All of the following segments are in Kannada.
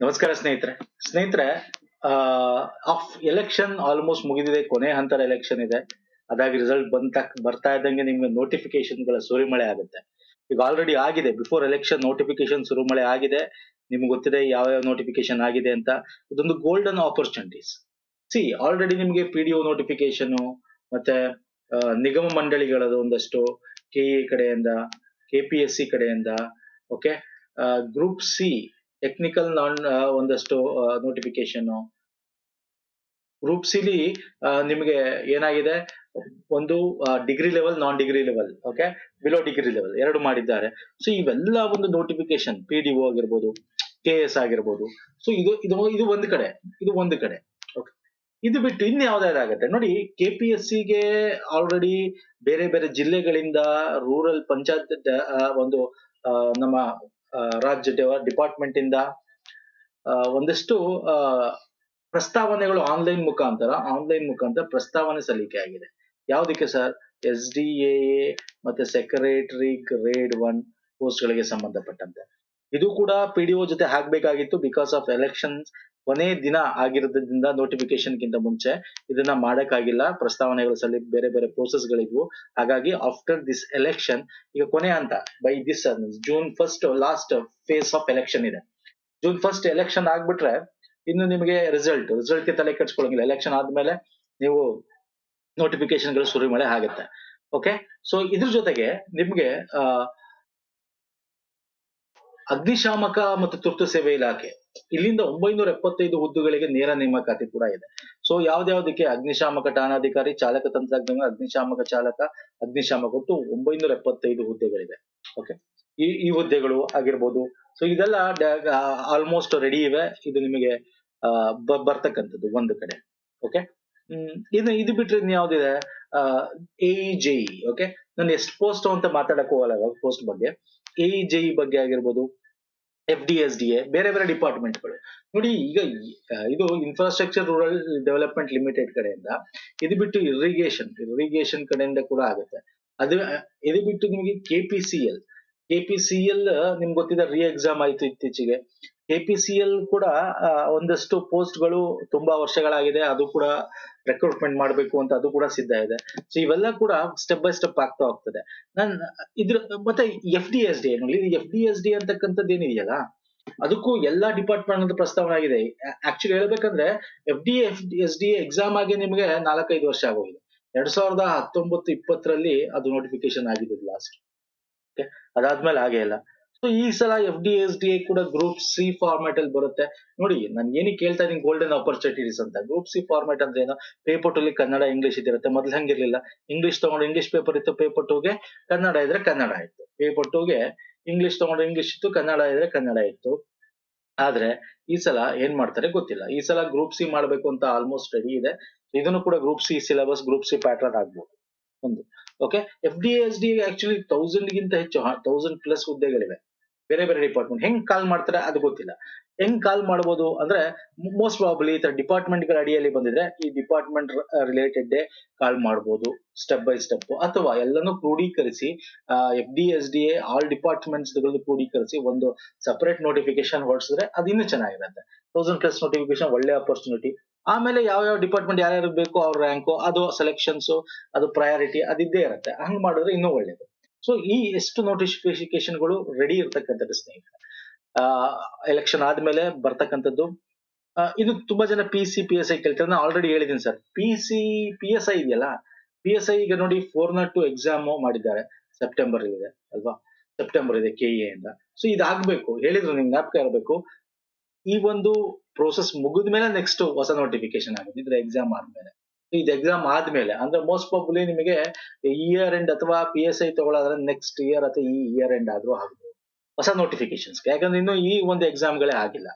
ನಮಸ್ಕಾರ ಸ್ನೇಹಿತರೆ. ಸ್ನೇಹಿತರೆ ಆಫ್ ಎಲೆಕ್ಷನ್ ಆಲ್ಮೋಸ್ಟ್ ಮುಗಿದಿದೆ, ಕೊನೆ ಹಂತದ ಎಲೆಕ್ಷನ್ ಇದೆ. ಅದಾಗಿ ರಿಸಲ್ಟ್ ಬಂತ ಬರ್ತಾ ಇದ್ದಂಗೆ ನಿಮ್ಗೆ ನೋಟಿಫಿಕೇಶನ್ಗಳ ಸುರಿಮಳೆ ಆಗುತ್ತೆ. ಈಗ ಆಲ್ರೆಡಿ ಆಗಿದೆ ಬಿಫೋರ್ ಎಲೆಕ್ಷನ್ ನೋಟಿಫಿಕೇಶನ್ ಸುರಿಮಳೆ ಆಗಿದೆ. ನಿಮ್ಗೆ ಗೊತ್ತಿದೆ ಯಾವ ಯಾವ ನೋಟಿಫಿಕೇಶನ್ ಆಗಿದೆ ಅಂತ. ಇದೊಂದು ಗೋಲ್ಡನ್ ಆಪರ್ಚುನಿಟೀಸ್ ಸಿ ಆಲ್ರೆಡಿ ನಿಮ್ಗೆ ಪಿ ಡಿ ಒ ನೋಟಿಫಿಕೇಶನ್ ಮತ್ತೆ ನಿಗಮ ಮಂಡಳಿಗಳದು ಒಂದಷ್ಟು ಕೆ ಇ ಕಡೆಯಿಂದ ಕೆ ಪಿ ಎಸ್ ಸಿ ಕಡೆಯಿಂದ okay group C technical non ಒಂದಷ್ಟು ನೋಟಿಫಿಕೇಶನ್ ಗ್ರೂಪ್ ಸಿಲಿ ನಿಮಗೆ ಏನಾಗಿದೆ? ಒಂದು degree level non degree level okay below degree level ಎರಡು ಮಾಡಿದ್ದಾರೆ. ಸೊ ಇವೆಲ್ಲ ಒಂದು ನೋಟಿಫಿಕೇಶನ್ ಪಿ ಡಿ ಒ ಆಗಿರ್ಬೋದು ಕೆ ಎಸ್ ಆಗಿರ್ಬೋದು. ಸೊ ಇದು ಇದು ಇದು ಒಂದು ಕಡೆ, ಇದು ಒಂದು ಕಡೆ ಓಕೆ ಇದು ಬಿಟ್ಟು ಇನ್ ಯಾವ್ದಾಗುತ್ತೆ ನೋಡಿ ಕೆ ಪಿ ಎಸ್ ಸಿಗೆ ಆಲ್ರೆಡಿ ಬೇರೆ ಬೇರೆ ಜಿಲ್ಲೆಗಳಿಂದ ರೂರಲ್ ಪಂಚಾಯತ್ ಒಂದು ನಮ್ಮ ರಾಜ್ಯ ಡಿಪಾರ್ಟ್ಮೆಂಟ್ ಇಂದ ಒಂದಷ್ಟು ಪ್ರಸ್ತಾವನೆಗಳು ಆನ್ಲೈನ್ ಮುಖಾಂತರ ಆನ್ಲೈನ್ ಮುಖಾಂತರ ಪ್ರಸ್ತಾವನೆ ಸಲ್ಲಿಕೆ ಆಗಿದೆ. ಯಾವ್ದಕ್ಕೆ ಸರ್? ಎಸ್ ಡಿ ಎ, ಮತ್ತೆ ಸೆಕ್ರೆಟರಿ ಗ್ರೇಡ್ ಒನ್ ಪೋಸ್ಟ್ ಗಳಿಗೆ ಸಂಬಂಧಪಟ್ಟಂತೆ. ಇದು ಕೂಡ ಪಿ ಜೊತೆ ಹಾಕ್ಬೇಕಾಗಿತ್ತು, ಬಿಕಾಸ್ ಆಫ್ ಎಲೆಕ್ಷನ್ ಕೊನೆ ದಿನ ಆಗಿರೋದ್ರಿಂದ ನೋಟಿಫಿಕೇಶನ್ ಗಿಂತ ಮುಂಚೆ ಇದನ್ನ ಮಾಡಕ್ಕಾಗಿಲ್ಲ. ಪ್ರಸ್ತಾವನೆಗಳು ಸಲ್ಲಿ ಬೇರೆ ಬೇರೆ ಪ್ರೋಸೆಸ್ ಗಳಿದ್ವು ಹಾಗಾಗಿ ಆಫ್ಟರ್ ದಿಸ್ ಎಲೆಕ್ಷನ್ ಈಗ ಕೊನೆ ಅಂತ by this June first last phase of election ಇದೆ. ಜೂನ್ ಫಸ್ಟ್ ಎಲೆಕ್ಷನ್ ಆಗ್ಬಿಟ್ರೆ ಇನ್ನು ನಿಮಗೆ ರಿಸಲ್ಟ್ ರಿಸಲ್ಟ್ಗೆ ತಲೆ ಕೆಡ್ಸ್ಕೊಳಂಗಿಲ್ಲ ಎಲೆಕ್ಷನ್ ಆದ್ಮೇಲೆ ನೀವು ನೋಟಿಫಿಕೇಶನ್ಗಳು ಮಾಡಿ ಆಗುತ್ತೆ. ಓಕೆ ಸೊ ಇದ್ರ ಜೊತೆಗೆ ನಿಮ್ಗೆ ಆ, ಅಗ್ನಿಶಾಮಕ ಮತ್ತು ತುರ್ತು ಸೇವೆ ಇಲಾಖೆ. ಇಲ್ಲಿಂದ ಒಂಬೈನೂರ ಎಪ್ಪತ್ತೈದು ಹುದ್ದೆಗಳಿಗೆ ನೇರ ನೇಮಕಾತಿ ಕೂಡ ಇದೆ. ಸೊ ಯಾವ್ದಾವ್ದಕ್ಕೆ ಅಗ್ನಿಶಾಮಕ ಠಾಣಾಧಿಕಾರಿ, ಚಾಲಕ ತಂತ್ರಜ್ಞಾನ, ಅಗ್ನಿಶಾಮಕ ಚಾಲಕ, ಅಗ್ನಿಶಾಮಕ ಒಟ್ಟು ಒಂಬೈನೂರ ಎಪ್ಪತ್ತೈದು ಹುದ್ದೆಗಳಿದೆ ಓಕೆ ಈ ಈ ಹುದ್ದೆಗಳು ಆಗಿರ್ಬೋದು. ಸೊ ಇದೆಲ್ಲ ಆಲ್ಮೋಸ್ಟ್ ರೆಡಿ ಇವೆ. ಇದು ನಿಮಗೆ ಬರ್ತಕ್ಕಂಥದ್ದು ಒಂದು ಕಡೆ. ಓಕೆ ಇನ್ನು ಇದು ಬಿಟ್ರೆ ಇನ್ ಯಾವ್ದಿದೆ? ಎ ಜೆ ಓಕೆ ನಾನು ಎಷ್ಟು ಪೋಸ್ಟ್ ಅಂತ ಮಾತಾಡಕ್ ಹೋಗಲ್ಲ ಪೋಸ್ಟ್ ಬಗ್ಗೆ. ಎ ಬಗ್ಗೆ ಆಗಿರ್ಬೋದು F D S D A ಬೇರೆ ಬೇರೆ ಡಿಪಾರ್ಟ್ಮೆಂಟ್ಗಳು ನೋಡಿ, ಈಗ ಇದು ಇನ್ಫ್ರಾಸ್ಟ್ರಕ್ಚರ್ ರೂರಲ್ ಡೆವಲಪ್ಮೆಂಟ್ ಲಿಮಿಟೆಡ್ ಕಡೆಯಿಂದ ಇದು ಬಿಟ್ಟು ಇರಿಗೇಷನ್ ಇರಿಗೇಷನ್ ಕಡೆಯಿಂದ ಕೂಡ ಆಗುತ್ತೆ. ಅದು, ಇದು ಬಿಟ್ಟು ನಿಮಗೆ K P C L K P C L ನಿಮ್ಗೆ ಗೊತ್ತಿದೆ ರಿ ಎಕ್ಸಾಮ್ ಆಯ್ತು ಇತ್ತೀಚೆಗೆ. ಕೆ ಪಿ ಸಿ ಎಲ್ ಕೂಡ ಒಂದಷ್ಟು ಪೋಸ್ಟ್ಗಳು ಗಳು ತುಂಬಾ ವರ್ಷಗಳಾಗಿದೆ. ಅದು ಕೂಡ ರೆಕ್ರೂಟ್ಮೆಂಟ್ ಮಾಡಬೇಕು ಅಂತ ಅದು ಕೂಡ ಸಿದ್ಧ ಇದೆ. ಸೊ ಇವೆಲ್ಲ ಕೂಡ ಸ್ಟೆಪ್ ಬೈ ಸ್ಟೆಪ್ ಆಗ್ತಾ ಹೋಗ್ತದೆ. ನನ್, ಇದ್ರ, ಮತ್ತೆ ಎಫ್ ಡಿ ಎಸ್ ಡಿ ನೋಡಿ ಎಫ್ ಡಿ ಎಸ್ ಡಿ ಅಂತಕ್ಕಂಥದ್ದು ಏನಿದೆಯಲ್ಲ, ಅದಕ್ಕೂ ಎಲ್ಲಾ ಡಿಪಾರ್ಟ್ಮೆಂಟ್ ಅಂತ ಪ್ರಸ್ತಾವನೆ ಆಗಿದೆ. ಆಕ್ಚುಲಿ ಹೇಳ್ಬೇಕಂದ್ರೆ F D F S D exam ಆಗಿ ನಿಮಗೆ ನಾಲ್ಕೈದು ವರ್ಷ ಆಗೋಗಿದೆ. ಎರಡ್ ಸಾವಿರದ ಹತ್ತೊಂಬತ್ತು ಇಪ್ಪತ್ತರಲ್ಲಿ ಅದು ನೋಟಿಫಿಕೇಶನ್ ಆಗಿದ್ದು ಲಾಸ್ಟ್ ಅದಾದ್ಮೇಲೆ ಹಾಗೆ ಇಲ್ಲ. ಸೊ ಈ ಸಲ ಎಫ್ ಡಿ ಎಸ್ ಡಿ ಕೂಡ ಗ್ರೂಪ್ ಸಿ ಫಾರ್ಮ್ಯಾಟ್ ಅಲ್ಲಿ ಬರುತ್ತೆ. ನೋಡಿ, ನಾನು ಏನಕ್ಕೆ ಹೇಳ್ತಾ ಇದ್ದೀನಿ ಗೋಲ್ಡನ್ ಆಪರ್ಚುನಿಟೀಸ್ ಅಂತ. ಗ್ರೂಪ್ ಸಿ ಫಾರ್ಮ್ಯಾಟ್ ಅಂದ್ರೆ ಏನೋ? ಪೇಪರ್ ಟು ಕನ್ನಡ ಇಂಗ್ಲಿಷ್ ಇದಿರುತ್ತೆ. ಮೊದ್ಲು ಹಂಗಿರ್ಲಿಲ್ಲ. ಇಂಗ್ಲಿಷ್ ತಗೊಂಡು ಇಂಗ್ಲಿಷ್ ಪೇಪರ್ ಇತ್ತು ಪೇಪರ್ ಟೂಗೆ ಕನ್ನಡ ಇದ್ರೆ ಕನ್ನಡ ಇತ್ತು ಪೇಪರ್ ಟೂಗೆ ಇಂಗ್ಲಿಷ್ ತಗೊಂಡು ಇಂಗ್ಲಿಷ್ ಇತ್ತು, ಕನ್ನಡ ಇದ್ರೆ ಕನ್ನಡ ಇತ್ತು. ಆದ್ರೆ, ಈ ಸಲ ಏನ್ ಮಾಡ್ತಾರೆ ಗೊತ್ತಿಲ್ಲ. ಈ ಸಲ ಗ್ರೂಪ್ ಸಿ ಮಾಡ್ಬೇಕು ಅಂತ ಆಲ್ಮೋಸ್ಟ್ ರೆಡಿ ಇದೆ. ಇದನ್ನು ಕೂಡ group C syllabus group C pattern ಆಗ್ಬೋದು. ಒಂದು. Okay F D S D actually thousand ಗಿಂತ ಹೆಚ್ಚು ತೌಸಂಡ್ ಪ್ಲಸ್ ಹುದ್ದೆಗಳಿವೆ. ಬೇರೆ ಬೇರೆ ಡಿಪಾರ್ಟ್ಮೆಂಟ್ ಹೆಂಗ್ ಕಾಲ್ ಮಾಡ್ತಾರೆ ಅದು ಗೊತ್ತಿಲ್ಲ. ಹೆಂಗ್ ಕಾಲ್ ಮಾಡಬಹುದು ಅಂದ್ರೆ ಮೋಸ್ಟ್ ಪ್ರಾಬಲಿ ಈ ತರ ಡಿಪಾರ್ಟ್ಮೆಂಟ್ಗಳ ಅಡಿಯಲ್ಲಿ ಬಂದಿದ್ರೆ, ಈ ಡಿಪಾರ್ಟ್ಮೆಂಟ್ ರಿಲೇಟೆಡ್ ಕಾಲ್ ಮಾಡಬಹುದು ಸ್ಟೆಪ್ ಬೈ ಸ್ಟೆಪ್ ಅಥವಾ ಎಲ್ಲಾನು ಕ್ರೋಢೀಕರಿಸಿ F D S D A all departments ಕ್ರೋಢೀಕರಿಸಿ ಒಂದು ಸಪರೇಟ್ ನೋಟಿಫಿಕೇಶನ್ ಹೊರಡಿಸಿದ್ರೆ ಅದು ಇನ್ನೂ ಚೆನ್ನಾಗಿರುತ್ತೆ. ತೌಸಂಡ್ ಪ್ಲಸ್ ನೋಟಿಫಿಕೇಶನ್ ಒಳ್ಳೆ ಆಪರ್ಚುನಿಟಿ ಆಮೇಲೆ ಯಾವ ಯಾವ ಡಿಪಾರ್ಟ್ಮೆಂಟ್ ಯಾರ್ಯಾರು ಬೇಕೋ ಅವ್ರ ರ್ಯಾಂಕು ಅದು ಸೆಲೆಕ್ಷನ್ಸ್ ಅದು ಪ್ರಯಾರಿಟಿ ಅದಿದ್ದೇ ಇರುತ್ತೆ. ಹಂಗ್ ಮಾಡಿದ್ರೆ ಇನ್ನೂ ಒಳ್ಳೇದು. ಸೊ ಈ ಎಷ್ಟು ನೋಟಿಫಿಕೇಶನ್ಗಳು ರೆಡಿ ಇರ್ತಕ್ಕಂಥದ್ದು ಸ್ನೇಹಿತರೆ ಎಲೆಕ್ಷನ್ ಆದ್ಮೇಲೆ ಬರ್ತಕ್ಕಂಥದ್ದು ಇದು ತುಂಬಾ ಜನ P C P S I ಕೇಳ್ತಾರೆ. ನಾನು ಆಲ್ರೆಡಿ ಹೇಳಿದ್ದೀನಿ sir P C P S I ಇದೆಯಲ್ಲ ಪಿ ಎಸ್ ಐ ಈಗ ನೋಡಿ ಫೋರ್ ನಾಟ್ ಟು ಎಕ್ಸಾಮ್ ಮಾಡಿದ್ದಾರೆ. ಸೆಪ್ಟೆಂಬರ್ ಇದೆ ಅಲ್ವಾ? ಸೆಪ್ಟೆಂಬರ್ ಇದೆ ಕೆ ಇಂದ. ಸೊ ಇದಾಗ್ಬೇಕು. ಹೇಳಿದ್ರು ನಿಮ್ಗೆ ಜ್ಞಾಪಕ ಇರಬೇಕು. ಈ ಒಂದು ಪ್ರೋಸೆಸ್ ಮುಗಿದ್ಮೇಲೆ ನೆಕ್ಸ್ಟ್ ಹೊಸ ನೋಟಿಫಿಕೇಶನ್ ಆಗುತ್ತೆ. ಇದ್ರ ಎಕ್ಸಾಮ್ ಆದ್ಮೇಲೆ. ಇದು ಎಕ್ಸಾಮ್ ಆದ್ಮೇಲೆ, ಅಂದ್ರೆ ಮೋಸ್ಟ್ ಪ್ರಾಬಲಿ ನಿಮಗೆ ಇಯರ್ ಎಂಡ್ ಅಥವಾ ಪಿ ಎಸ್ ಐ ತಗೊಳ್ಳೋದ್ರೆ ನೆಕ್ಸ್ಟ್ ಇಯರ್ ಅಥವಾ ಈ ಇಯರ್ ಎಂಡ್ ಆದ್ರೂ ಆಗ್ಬೋದು. ಹೊಸ ನೋಟಿಫಿಕೇಶನ್ಸ್ ಯಾಕಂದ್ರೆ ಇನ್ನು ಈ ಒಂದು ಎಕ್ಸಾಮ್ಗಳೇ ಆಗಿಲ್ಲ.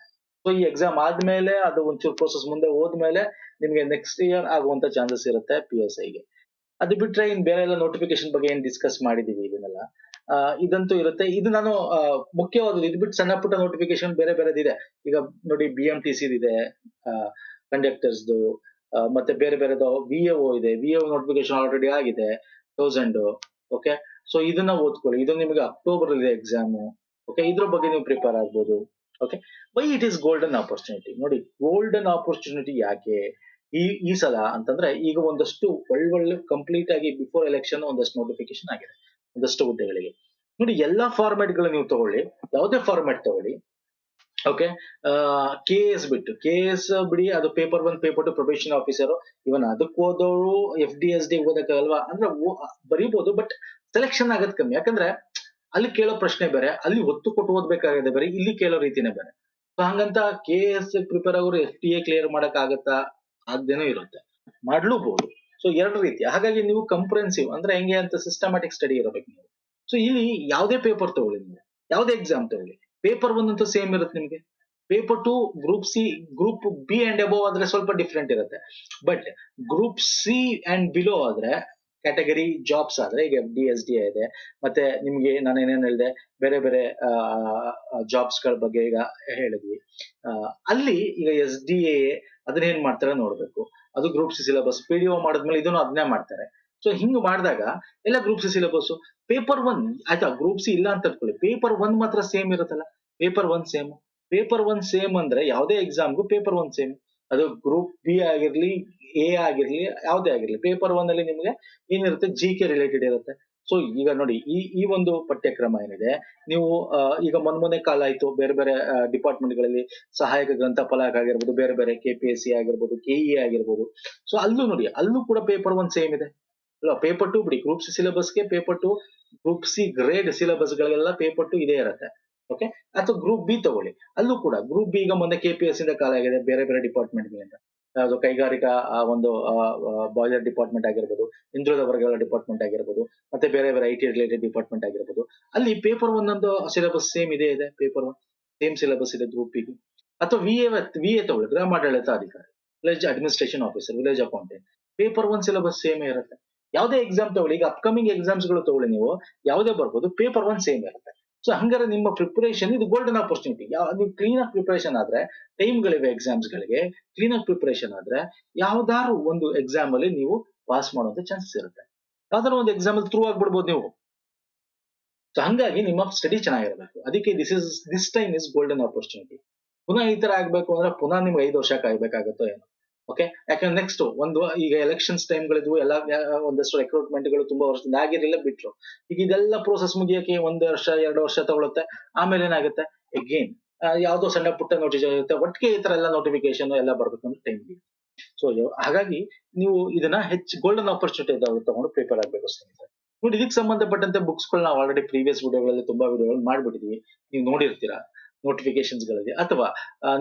ಸೊ ಈ ಎಕ್ಸಾಮ್ ಆದ್ಮೇಲೆ ಅದು ಒಂಚೂರು ಪ್ರೋಸೆಸ್ ಮುಂದೆ ಹೋದ್ಮೇಲೆ ನಿಮಗೆ ನೆಕ್ಸ್ಟ್ ಇಯರ್ ಆಗುವಂತ ಚಾನ್ಸಸ್ ಇರುತ್ತೆ ಪಿ ಎಸ್ ಐಗೆ ಅದು ಬಿಟ್ರೆ ಇನ್ ಬೇರೆ ಎಲ್ಲ ನೋಟಿಫಿಕೇಶನ್ ಬಗ್ಗೆ ಏನ್ ಡಿಸ್ಕಸ್ ಮಾಡಿದೀವಿ ಇದನ್ನೆಲ್ಲ? ಇದಂತೂ ಇರುತ್ತೆ. ಇದು ನಾನು ಮುಖ್ಯವಾದದ್ದು ಇದು ಬಿಟ್ಟು ಸಣ್ಣ ಪುಟ್ಟ ನೋಟಿಫಿಕೇಶನ್ ಬೇರೆ ಬೇರೆದಿದೆ. ಈಗ ನೋಡಿ ಬಿ ಎಂ ಟಿ ಸಿ ಇದೆ ಕಂಡಕ್ಟರ್ಸ್ದು ಮತ್ತೆ ಬೇರೆ ಬೇರೆದು ವಿ ಎ ಇದೆ. ವಿ ಎ ನೋಟಿಫಿಕೇಶನ್ ಆಲ್ರೆಡಿ ಆಗಿದೆ ತೌಸಂಡ್ ಓಕೆ ಸೊ ಇದನ್ನ ಓದ್ಕೊಳ್ಳಿ. ಇದು ನಿಮಗೆ ಅಕ್ಟೋಬರ್ ಇದೆ ಎಕ್ಸಾಮ್ ಓಕೆ ಇದ್ರ ಬಗ್ಗೆ ನೀವು ಪ್ರಿಪೇರ್ ಆಗ್ಬೋದು. Okay by it is golden opportunity ನೋಡಿ ಗೋಲ್ಡನ್ ಆಪರ್ಚುನಿಟಿ ಯಾಕೆ? ಈ ಈ ಸಲ ಅಂತಂದ್ರೆ ಈಗ ಒಂದಷ್ಟು ಒಳ್ಳೊಳ್ಳೆ ಕಂಪ್ಲೀಟ್ ಆಗಿ ಬಿಫೋರ್ ಎಲೆಕ್ಷನ್ ಒಂದಷ್ಟು ನೋಟಿಫಿಕೇಶನ್ ಆಗಿದೆ. ಒಂದಷ್ಟು ಹುದ್ದೆಗಳಿಗೆ. ನೋಡಿ, ಎಲ್ಲಾ ಫಾರ್ಮ್ಯಾಟ್ಗಳು ನೀವು ತಗೊಳ್ಳಿ, ಯಾವುದೇ ಫಾರ್ಮ್ಯಾಟ್ ತಗೊಳ್ಳಿ ಓಕೆ ಕೆ ಎಸ್ ಬಿಟ್ಟು ಕೆ ಎಸ್ ಬಿಡಿ, ಅದು paper one paper two probation officer even ಅದಕ್ಕೆ ಓದೋರು ಎಫ್ ಡಿ ಎಸ್ ಡಿ ಓದಕ್ಕಾಗಲ್ವಾ? ಅಂದ್ರೆ ಬರೀಬಹುದು ಬಟ್ ಸೆಲೆಕ್ಷನ್ ಆಗೋದ್ ಕಮ್ಮಿ. ಯಾಕಂದ್ರೆ, ಅಲ್ಲಿ ಕೇಳೋ ಪ್ರಶ್ನೆ ಬೇರೆ, ಅಲ್ಲಿ ಒತ್ತು ಕೊಟ್ಟು ಓದ್ಬೇಕಾಗಿದೆ ಬೇರೆ, ಇಲ್ಲಿ ಕೇಳೋ ರೀತಿನೇ ಬೇರೆ. ಸೊ ಹಂಗಂತ ಕೆ ಎಸ್ ಪ್ರಿಪೇರ್ ಆಗೋರು ಎಫ್ ಡಿ ಎ ಕ್ಲಿಯರ್ ಮಾಡಕ್ ಆಗತ್ತಾ ಆಗ್ದೇನೂ ಇರುತ್ತೆ. ಮಾಡ್ಲೂಬಹುದು ಸೊ ಎರಡು ರೀತಿ ಹಾಗಾಗಿ ನೀವು ಕಂಪ್ರೆನ್ಸಿವ್ ಅಂದ್ರೆ ಹೆಂಗೆ ಅಂತ ಸಿಸ್ಟಮ್ಯಾಟಿಕ್ ಸ್ಟಡಿ ಇರಬೇಕು ನೀವು. ಸೊ ಇಲ್ಲಿ ಯಾವುದೇ ಪೇಪರ್ ತಗೊಳ್ಳಿ ನೀವು. ಯಾವುದೇ ಎಕ್ಸಾಮ್ ತಗೊಳ್ಳಿ. ಪೇಪರ್ ಒನ್ ಅಂತೂ ಸೇಮ್ ಇರುತ್ತೆ ನಿಮಗೆ. Paper two group C group B and above ಆದ್ರೆ ಸ್ವಲ್ಪ ಡಿಫ್ರೆಂಟ್ ಇರುತ್ತೆ. But group C and below ಆದ್ರೆ ಕ್ಯಾಟಗರಿ ಜಾಬ್ಸ್ ಆದ್ರೆ ಈಗ ಡಿ ಎಸ್ ಡಿ ಇದೆ. ಮತ್ತೆ ನಿಮ್ಗೆ ನಾನು ಏನೇನು ಹೇಳಿದೆ? ಬೇರೆ ಬೇರೆ ಜಾಬ್ಸ್ಗಳ ಬಗ್ಗೆ ಈಗ ಹೇಳಿದ್ವಿ. ಅಲ್ಲಿ ಈಗ ಎಸ್ ಡಿ ಎ ಅದನ್ನ ಏನ್ ಮಾಡ್ತಾರೆ ನೋಡ್ಬೇಕು. ಅದು group C syllabus P D O ಮಾಡಿದ್ಮೇಲೆ ಇದನ್ನು ಅದನ್ನೇ ಮಾಡ್ತಾರೆ. ಸೊ ಹಿಂಗ್ ಮಾಡಿದಾಗ ಎಲ್ಲ group C syllabus paper one ಆಯ್ತಾ ಗ್ರೂಪ್ ಸಿ ಇಲ್ಲ ಅಂತ ಅನ್ಕೊಳ್ಳಿ ಪೇಪರ್ ಒನ್ ಮಾತ್ರ ಸೇಮ್ ಇರುತ್ತಲ್ಲ? Paper one same paper one same ಅಂದ್ರೆ ಯಾವುದೇ ಎಕ್ಸಾಮ್ಗೂ ಪೇಪರ್ ಒನ್ ಸೇಮ್ ಅದು ಗ್ರೂಪ್ ಬಿ ಆಗಿರ್ಲಿ ಎ ಆಗಿರ್ಲಿ, ಯಾವುದೇ ಆಗಿರ್ಲಿ ಪೇಪರ್ ಒನ್ ಅಲ್ಲಿ ನಿಮಗೆ ಏನಿರುತ್ತೆ? ಜಿ ಕೆ ರಿಲೇಟೆಡ್ ಇರುತ್ತೆ. ಸೊ ಈಗ ನೋಡಿ, ಈ ಈ ಒಂದು ಪಠ್ಯಕ್ರಮ ಏನಿದೆ, ನೀವು ಈಗ ಮೊನ್ ಮೊನ್ನೆ ಕಾಲ ಆಯ್ತು, ಬೇರೆ ಬೇರೆ ಡಿಪಾರ್ಟ್ಮೆಂಟ್ಗಳಲ್ಲಿ ಸಹಾಯಕ ಗ್ರಂಥಪಾಲಕ ಆಗಿರ್ಬೋದು, ಬೇರೆ ಬೇರೆ ಕೆ ಪಿ ಎಸ್ ಸಿ ಆಗಿರ್ಬೋದು ಕೆಇ ಆಗಿರ್ಬೋದು. ಸೊ ಅಲ್ಲೂ ನೋಡಿ, ಅಲ್ಲೂ ಕೂಡ ಪೇಪರ್ ಒನ್ ಸೇಮ್ ಇದೆ. ಅಲ್ವಾ? ಪೇಪರ್ ಟು ಬಿಡಿ group C ಸಿಲೆಬಸ್ಗೆ paper two group C grade syllabus ಗಳಿಗೆಲ್ಲ paper two ಇದೇ ಇರುತ್ತೆ. ಓಕೆ ಅಥವಾ ಗ್ರೂಪ್ ಬಿ ತಗೊಳ್ಳಿ. ಅಲ್ಲೂ ಕೂಡ ಗ್ರೂಪ್ ಬಿ ಈಗ ಮೊನ್ನೆ ಕೆ ಪಿ ಎಸ್ ಇಂದ ಕಾಲ ಆಗಿದೆ, ಬೇರೆ ಬೇರೆ ಡಿಪಾರ್ಟ್ಮೆಂಟ್ ಯಾವುದು ಕೈಗಾರಿಕಾ ಆ, ಒಂದು ಬಾಯ್ಲರ್ ಡಿಪಾರ್ಟ್ಮೆಂಟ್ ಆಗಿರ್ಬೋದು ಹಿಂದುಳಿದ ವರ್ಗಗಳ ಡಿಪಾರ್ಟ್ಮೆಂಟ್ ಆಗಿರ್ಬೋದು ಮತ್ತೆ ಬೇರೆ ಬೇರೆ ಐ ಟಿ ರಿಲೇಟೆಡ್ ಡಿಪಾರ್ಟ್ಮೆಂಟ್ ಆಗಿರ್ಬೋದು ಅಲ್ಲಿ ಪೇಪರ್ ಒಂದೊಂದು ಸಿಲೆಬಸ್ ಸೇಮ್ ಇದೆ ಇದೆ ಪೇಪರ್ ಒನ್ ಸೇಮ್ ಸಿಲೆಬಸ್ ಇದೆ ಗ್ರೂಪ್ಗೆ. ಅಥವಾ ವಿ ಎ ವಿ ಎ ತಗೊಳ್ಳಿ ಗ್ರಾಮಾಡಳಿತ ಅಧಿಕಾರಿ village administration officer village accountant paper one syllabus same ಇರುತ್ತೆ. ಯಾವುದೇ ಎಕ್ಸಾಮ್ ತಗೊಳ್ಳಿ ಈಗ ಅಪ್ಕಮಿಂಗ್ ಎಕ್ಸಾಮ್ಸ್ಗಳು ತಗೊಳ್ಳಿ ನೀವು ಯಾವುದೇ ಬರ್ಬೋದು ಪೇಪರ್ ಒನ್ ಸೇಮ್ ಇರುತ್ತೆ. ಸೊ ಹಂಗಾರೆ ನಿಮ್ಮ ಪ್ರಿಪರೇಷನ್ ಇದು ಗೋಲ್ಡನ್ ಆಪರ್ಚುನಿಟಿ ನೀವು ಕ್ಲೀನ್ ಆಗಿ ಪ್ರಿಪರೇಷನ್ ಆದ್ರೆ ಟೈಮ್ ಗಳಿವೆ ಎಕ್ಸಾಮ್ಸ್ ಗಳಿಗೆ ಕ್ಲೀನ್ ಆಗಿ ಪ್ರಿಪರೇಷನ್ ಆದ್ರೆ, ಯಾವ್ದಾದ್ರು ಒಂದು ಎಕ್ಸಾಮ್ ಅಲ್ಲಿ ನೀವು ಪಾಸ್ ಮಾಡುವಂತ ಚಾನ್ಸಸ್ ಇರುತ್ತೆ. ಯಾವ್ದಾದ್ರು ಒಂದು ಎಕ್ಸಾಮ್ ಅಲ್ಲಿ ಥ್ರೂ ಆಗ್ಬಿಡ್ಬೋದು ನೀವು. ಸೊ ಹಂಗಾಗಿ ನಿಮ್ಮ ಸ್ಟಡಿ ಚೆನ್ನಾಗಿರಬೇಕು. ಅದಕ್ಕೆ this is this time is golden opportunity ಪುನಃ ಈ ತರ ಆಗ್ಬೇಕು ಅಂದ್ರೆ ಪುನಃ ನಿಮ್ಗೆ ಐದು ವರ್ಷ ಕಾಯ್ಬೇಕಾಗುತ್ತೋ ಏನೋ. ಓಕೆ ಯಾಕಂದ್ರೆ ನೆಕ್ಸ್ಟ್ ಒಂದು ಈಗ ಎಲೆಕ್ಷನ್ಸ್ ಟೈಮ್ಗಳಿದ್ವು ಎಲ್ಲ ಒಂದಷ್ಟು ರೆಕ್ರೂಟ್ಮೆಂಟ್ಗಳು ಗಳು ತುಂಬಾ ವರ್ಷದಿಂದ ಆಗಿರಲಿಲ್ಲ, ಬಿಟ್ರು. ಈಗ ಇದೆಲ್ಲ ಪ್ರೋಸೆಸ್ ಮುಗಿಯೋಕೆ ಒಂದು ವರ್ಷ, ಎರಡು ವರ್ಷ ತಗೊಳುತ್ತೆ. ಆಮೇಲೆ ಏನಾಗುತ್ತೆ? ಅಗೇನ್ ಯಾವ್ದೋ ಸಣ್ಣ ಪುಟ್ಟ ನೋಟಿಸ್ ಇರುತ್ತೆ ಒಟ್ಟಿಗೆ ಈ ತರ ಎಲ್ಲ ನೋಟಿಫಿಕೇಶನ್ ಎಲ್ಲ ಬರ್ಬೇಕು ಅಂದ್ರೆ ಟೈಮ್ ಸೊ ಹಾಗಾಗಿ ನೀವು ಇದನ್ನ ಹೆಚ್ಚು ಗೋಲ್ಡನ್ ಆಪರ್ಚುನಿಟಿ ತಗೊಂಡು ಪ್ರಿಪೇರ್ ಆಗ್ಬೇಕು ಸ್ನೇಹಿತರೆ. ನೋಡಿ, ಇದಕ್ಕೆ ಸಂಬಂಧಪಟ್ಟಂತೆ ಬುಕ್ಸ್ ನಾವು ಆಲ್ರೆಡಿ ಪ್ರೀವಿಯಸ್ ವಿಡಿಯೋಗಳಲ್ಲಿ ತುಂಬಾ ವಿಡಿಯೋಗಳು ಮಾಡ್ಬಿಟ್ಟಿದೀವಿ. ನೀವು ನೋಡಿರ್ತೀರಾ? ನೋಟಿಫಿಕೇಶನ್ಸ್ಗಳಲ್ಲಿ. ಅಥವಾ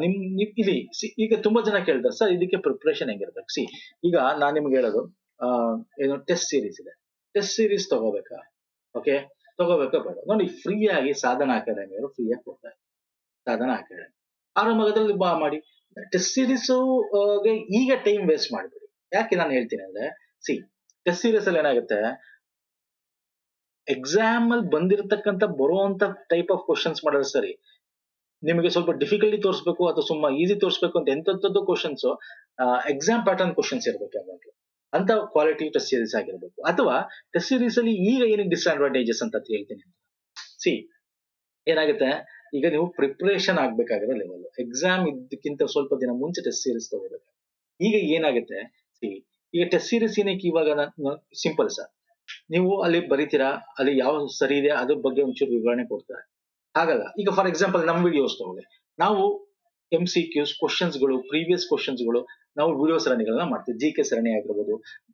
ನಿಮ್ ಇಲ್ಲಿ ಈಗ ತುಂಬಾ ಜನ ಕೇಳ್ತಾರೆ, ಸರ್, ಇದಕ್ಕೆ ಪ್ರಿಪ್ರೇಷನ್ ಹೆಂಗಿರ್ಬೇಕು? ಸಿ, ಈಗ ನಾನ್ ನಿಮ್ಗೆ ಹೇಳೋದು ಏನು ಟೆಸ್ಟ್ ಸೀರೀಸ್ ಇದೆ. ಟೆಸ್ಟ್ ಸೀರೀಸ್ ತಗೋಬೇಕಾ? ಓಕೆ ತಗೋಬೇಕಾ ಬೇಡ. ನೋಡಿ ಫ್ರೀ ಆಗಿ ಸಾಧನ ಅಕಾಡೆಮಿ ಅವರು ಫ್ರೀ ಆಗಿ ಕೊಡ್ತಾರೆ. ಸಾಧನ ಅಕಾಡೆಮಿ. ಆರಂಭದಲ್ಲಿ ಬಾ, ಮಾಡಿ. ಟೆಸ್ಟ್ ಸೀರೀಸ್ ಈಗ ಟೈಮ್ ವೇಸ್ಟ್ ಮಾಡ್ಬೇಡಿ. ಯಾಕೆ ನಾನು ಹೇಳ್ತೀನಿ ಅಂದ್ರೆ, ಸಿ ಟೆಸ್ಟ್ ಸೀರೀಸ್ ಅಲ್ಲಿ ಏನಾಗುತ್ತೆ? ಎಕ್ಸಾಮ್ ಅಲ್ಲಿ ಬಂದಿರತಕ್ಕಂತ ಬರುವಂತ ಟೈಪ್ ಆಫ್ ಕ್ವಶನ್ಸ್ ಮಾಡಿದ್ರೆ ಸರಿ. ನಿಮಗೆ ಸ್ವಲ್ಪ ಡಿಫಿಕಲ್ಟಿ ತೋರಿಸ್ಬೇಕು ಅಥವಾ ಸುಮ್ಮ ಈಸಿ ತೋರಿಸ್ಬೇಕು ಅಂತ ಎಂತದ್ದು ಕ್ವಶನ್ಸ್ ಎಕ್ಸಾಮ್ ಪ್ಯಾಟರ್ನ್ ಕ್ವಶನ್ಸ್ ಇರಬೇಕು ಯಾವಾಗಲೂ. ಅಂತ ಕ್ವಾಲಿಟಿ ಟೆಸ್ಟ್ ಸೀರೀಸ್ ಆಗಿರ್ಬೇಕು. ಅಥವಾ ಟೆಸ್ಟ್ ಸೀರೀಸ್ ಅಲ್ಲಿ ಈಗ ಏನಿಗೆ ಡಿಸ್ಅಡ್ವಾಂಟೇಜಸ್ ಅಂತ ಹೇಳ್ತೀನಿ ಸಿ ಏನಾಗುತ್ತೆ? ಈಗ ನೀವು ಪ್ರಿಪ್ರೇಷನ್ ಆಗ್ಬೇಕಾಗಿರೋ ಲೆವೆಲ್ ಎಕ್ಸಾಮ್ ಇದಕ್ಕಿಂತ ಸ್ವಲ್ಪ ದಿನ ಮುಂಚೆ ಟೆಸ್ಟ್ ಸೀರೀಸ್ ತಗೋಬೇಕು. ಈಗ ಏನಾಗುತ್ತೆ? ಸಿ ಈಗ ಟೆಸ್ಟ್ ಸೀರೀಸ್ ಏನಕ್ಕೆ ಇವಾಗ ಸಿಂಪಲ್ ಸರ್ ನೀವು ಅಲ್ಲಿ ಬರೀತೀರಾ? ಅಲ್ಲಿ ಯಾವ ಸರಿ ಇದೆ? ಅದ್ರ ಬಗ್ಗೆ ಒಂಚೂರು ವಿವರಣೆ ಕೊಡ್ತಾರೆ. ಹಾಗಲ್ಲ ಈಗ ಫಾರ್ ಎಕ್ಸಾಂಪಲ್ ನಮ್ಮ ವಿಡಿಯೋಸ್ ತಗೊಳ್ಳಿ ನಾವು ಎಂ ಸಿ ಕ್ಯೂಸ್ ಕ್ವಶನ್ಸ್ಗಳು ಪ್ರೀವಿಯಸ್ಗಳು, ನಾವು ವಿಡಿಯೋ ಸರಣಿಗಳನ್ನ ಮಾಡ್ತೀವಿ. ಜಿ ಕೆ ಸರಣಿ ಆಗಿರ್ಬೋದು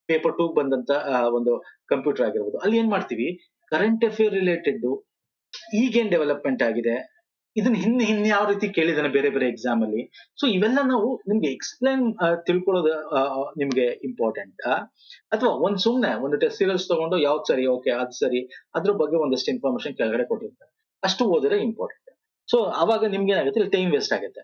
ಪೇಪರ್ ಟೂ ಬಂದಂತ ಒಂದು ಕಂಪ್ಯೂಟರ್ ಆಗಿರ್ಬೋದು. ಅಲ್ಲಿ ಏನ್ ಮಾಡ್ತೀವಿ? ಕರೆಂಟ್ ಅಫೇರ್ ರಿಲೇಟೆಡ್ ಈಗೇನ್ ಡೆವಲಪ್ಮೆಂಟ್ ಆಗಿದೆ? ಇದನ್ನ ಹಿಂದೆ ಹಿಂದೆ ಯಾವ ರೀತಿ ಕೇಳಿದಾನೆ ಬೇರೆ ಬೇರೆ ಎಕ್ಸಾಮ್ ಅಲ್ಲಿ? ಸೊ ಇವೆಲ್ಲ ನಾವು ನಿಮ್ಗೆ ಎಕ್ಸ್ಪ್ಲೈನ್ ತಿಳ್ಕೊಳ್ಳೋದು ನಿಮ್ಗೆ ಇಂಪಾರ್ಟೆಂಟ್ ಅಥವಾ ಒಂದ್ ಸುಮ್ನೆ, ಒಂದು ಟೆಸ್ಟ್ ಸೀರಿಯಲ್ಸ್ ತಗೊಂಡು ಯಾವ್ದು ಸರಿ ಓಕೆ ಅದ್ ಸರಿ, ಅದ್ರ ಬಗ್ಗೆ ಒಂದಷ್ಟು ಇನ್ಫಾರ್ಮೇಶನ್ ಕೆಳಗಡೆ ಕೊಟ್ಟಿರ್ತಾರೆ. ಅಷ್ಟು ಓದಿದ್ರೆ ಇಂಪಾರ್ಟೆಂಟ್ ಸೊ ಅವಾಗ ನಿಮ್ಗೆ ಏನಾಗುತ್ತೆ? ಇಲ್ಲಿ ಟೈಮ್ ವೇಸ್ಟ್ ಆಗುತ್ತೆ.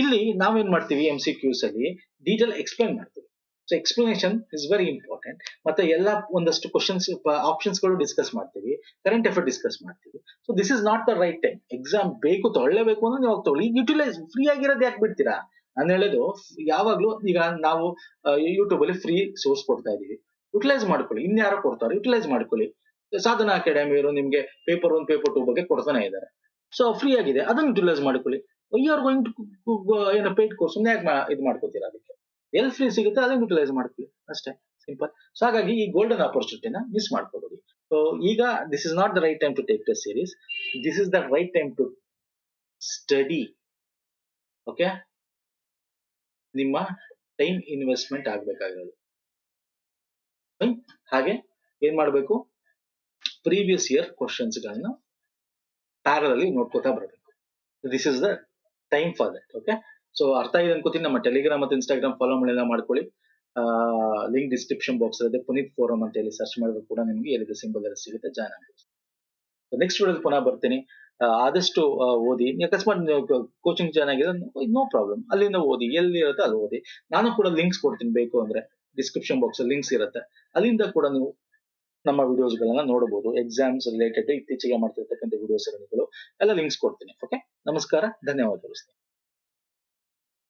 ಇಲ್ಲಿ ನಾವೇನ್ ಮಾಡ್ತೀವಿ? ಎಂ ಸಿ ಕ್ಯೂಸ್ ಅಲ್ಲಿ ಡೀಟೇಲ್ ಎಕ್ಸ್ಪ್ಲೈನ್ ಮಾಡ್ತೀವಿ. So explanation is very important ಮತ್ತೆ ಎಲ್ಲ ಒಂದಷ್ಟು ಕ್ವಶನ್ಸ್ ಆಪ್ಷನ್ಸ್ಗಳು ಡಿಸ್ಕಸ್ ಮಾಡ್ತೀವಿ. ಕರೆಂಟ್ ಅಫೇರ್ ಡಿಸ್ಕಸ್ ಮಾಡ್ತೀವಿ. So this is not the right time exam ಬೇಕು ತೊಳ್ಳೇಬೇಕು ಅಂದ್ರೆ ನೀವು ತಗೊಳ್ಳಿ? ಯುಟಿಲೈಸ್ ಫ್ರೀ ಆಗಿರೋದು ಯಾಕೆ ಬಿಡ್ತೀರಾ? ನಾನು ಹೇಳೋದು, ಯಾವಾಗ್ಲೂ ಈಗ ನಾವು ಯೂಟ್ಯೂಬ್ ಅಲ್ಲಿ ಫ್ರೀ ಸೋರ್ಸ್ ಕೊಡ್ತಾ ಇದೀವಿ. ಯುಟಿಲೈಸ್ ಮಾಡ್ಕೊಳ್ಳಿ. ಇನ್ಯಾರೋ ಕೊಡ್ತಾರೆ ಯುಟಿಲೈಸ್ ಮಾಡ್ಕೊಳ್ಳಿ. ಸಾಧನಾ ಅಕಾಡೆಮಿಯವರು ನಿಮ್ಗೆ ಪೇಪರ್ ಒನ್ ಪೇಪರ್ ಟೂ ಬಗ್ಗೆ ಕೊಡ್ತಾನೆ ಇದ್ದಾರೆ. ಸೊ ಫ್ರೀ ಆಗಿದೆ. ಅದನ್ನ ಯುಟಿಲೈಸ್ ಮಾಡ್ಕೊಳ್ಳಿ. ಯು ಆರ್ ಗೋಯಿಂಗ್ ಟು ಏನೋ ಪೇಯ್ಡ್ ಕೋರ್ಸ್ ಯಾಕೆ ಇದು ಮಾಡ್ಕೋತೀರಾ ಅದಕ್ಕೆ? ಎಲ್ಲಿ ಫ್ರೀ ಸಿಗುತ್ತೆ ಅದನ್ನ ಯುಟಿಲೈಸ್ ಮಾಡ್ಕೊಳ್ಳಿ. ಅಷ್ಟೇ. ಸಿಂಪಲ್ ಸೊ ಹಾಗಾಗಿ ಈ ಗೋಲ್ಡನ್ ಆಪರ್ಚುನಿಟಿನ ಮಿಸ್ ಮಾಡ್ಕೋಬೇಡಿ. ಸೊ ಈಗ this is not the right time to take the series this is the right time to study okay ನಿಮ್ಮ ಟೈಮ್ ಇನ್ವೆಸ್ಟ್ಮೆಂಟ್ ಆಗ್ಬೇಕಾಗಿರೋದು? ಹಾಗೆ ಏನ್ ಮಾಡ್ಬೇಕು? ಪ್ರೀವಿಯಸ್ ಇಯರ್ ಕ್ವಶನ್ಸ್ ಗಳನ್ನ ಪ್ಯಾರಲ್ ಅಲ್ಲಿ ನೋಡ್ಕೋತಾ ಬರಬೇಕು. This is the time for that okay so ಅರ್ಥ ಇದೆ ಅನ್ಕೋತೀನಿ. ನಮ್ಮ ಟೆಲಿಗ್ರಾಮ್ ಮತ್ತು ಇನ್ಸ್ಟಾಗ್ರಾಮ್ ಫಾಲೋ ಮಾಡಿಲ್ಲ ಮಾಡ್ಕೊಳ್ಳಿ. ಲಿಂಕ್ ಡಿಸ್ಕ್ರಿಪ್ಷನ್ ಬಾಕ್ಸ್ ಇದೆ. ಪುನೀತ್ ಫೋರಮ್ ಅಂತ ಹೇಳಿ ಸರ್ಚ್ ಮಾಡಿದ್ರು ಕೂಡ ನಿಮ್ಗೆ ಎಲ್ಲಿದೆ ಸಿಂಬಲ್ ಸಿಗುತ್ತೆ. ಜಾಯ್ನ್ ಆಗಿ ನೆಕ್ಸ್ಟ್ ಪುನಃ ಬರ್ತೀನಿ. ಆದಷ್ಟು ಓದಿ. ಅಕಸ್ಮಾತ್ ಕೋಚಿಂಗ್ ಜಾಯ್ನ್ ಆಗಿದೆ ನೋ ಪ್ರಾಬ್ಲಮ್ ಅಲ್ಲಿಂದ ಓದಿ. ಎಲ್ಲಿ ಇರುತ್ತೆ ಅಲ್ಲಿ ಓದಿ. ನಾನು ಕೂಡ ಲಿಂಕ್ಸ್ ಕೊಡ್ತೀನಿ. ಬೇಕು ಅಂದ್ರೆ ಡಿಸ್ಕ್ರಿಪ್ಷನ್ ಬಾಕ್ಸ್ ಲಿಂಕ್ಸ್ ಇರುತ್ತೆ. ಅಲ್ಲಿಂದ ಕೂಡ ನೀವು ನಮ್ಮ ವಿಡಿಯೋಸ್ ಗಳನ್ನ ನೋಡಬಹುದು ಎಕ್ಸಾಮ್ಸ್ ರಿಲೇಟೆಡ್ ಇತ್ತೀಚೆಗೆ ಮಾಡ್ತಿರ್ತಕ್ಕಂಥ ವಿಡಿಯೋ ಸರಣಿಗಳು ಎಲ್ಲ ಲಿಂಕ್ಸ್ ಕೊಡ್ತೀನಿ ಓಕೆ ನಮಸ್ಕಾರ, ಧನ್ಯವಾದಗಳು